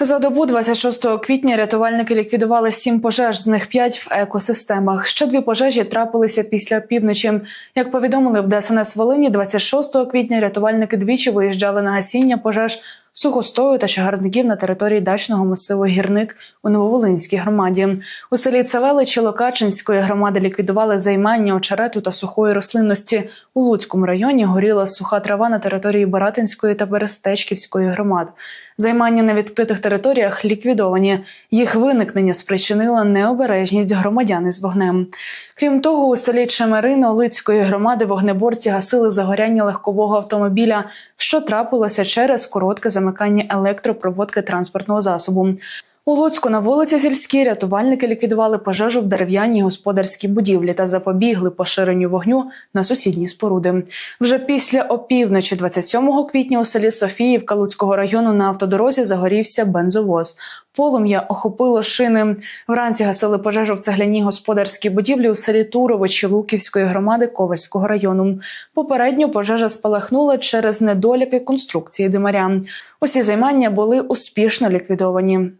За добу 26 квітня рятувальники ліквідували сім пожеж, з них п'ять в екосистемах. Ще дві пожежі трапилися після півночі. Як повідомили в ДСНС Волині, 26 квітня рятувальники двічі виїжджали на гасіння пожеж сухостою та чагарників на території дачного масиву Гірник у Нововолинській громаді. У селі Цевеличі Локачинської громади ліквідували займання очерету та сухої рослинності. У Луцькому районі горіла суха трава на території Баратинської та Берестечківської громад. Займання на відкритих територіях ліквідовані. Їх виникнення спричинила необережність громадян із вогнем. Крім того, у селі Чемерино Лицької громади вогнеборці гасили загоряння легкового автомобіля, що трапилося через коротке замикання електропроводки транспортного засобу. У Луцьку на вулиці Сільській рятувальники ліквідували пожежу в дерев'яній господарській будівлі та запобігли поширенню вогню на сусідні споруди. Вже після опівночі, 27 квітня, у селі Софіївка Луцького району на автодорозі загорівся бензовоз. Полум'я охопило шини. Вранці гасили пожежу в цегляній господарській будівлі у селі Туровичі Луківської громади Ковальського району. Попередньо пожежа спалахнула через недоліки конструкції димаря. Усі займання були успішно ліквідовані.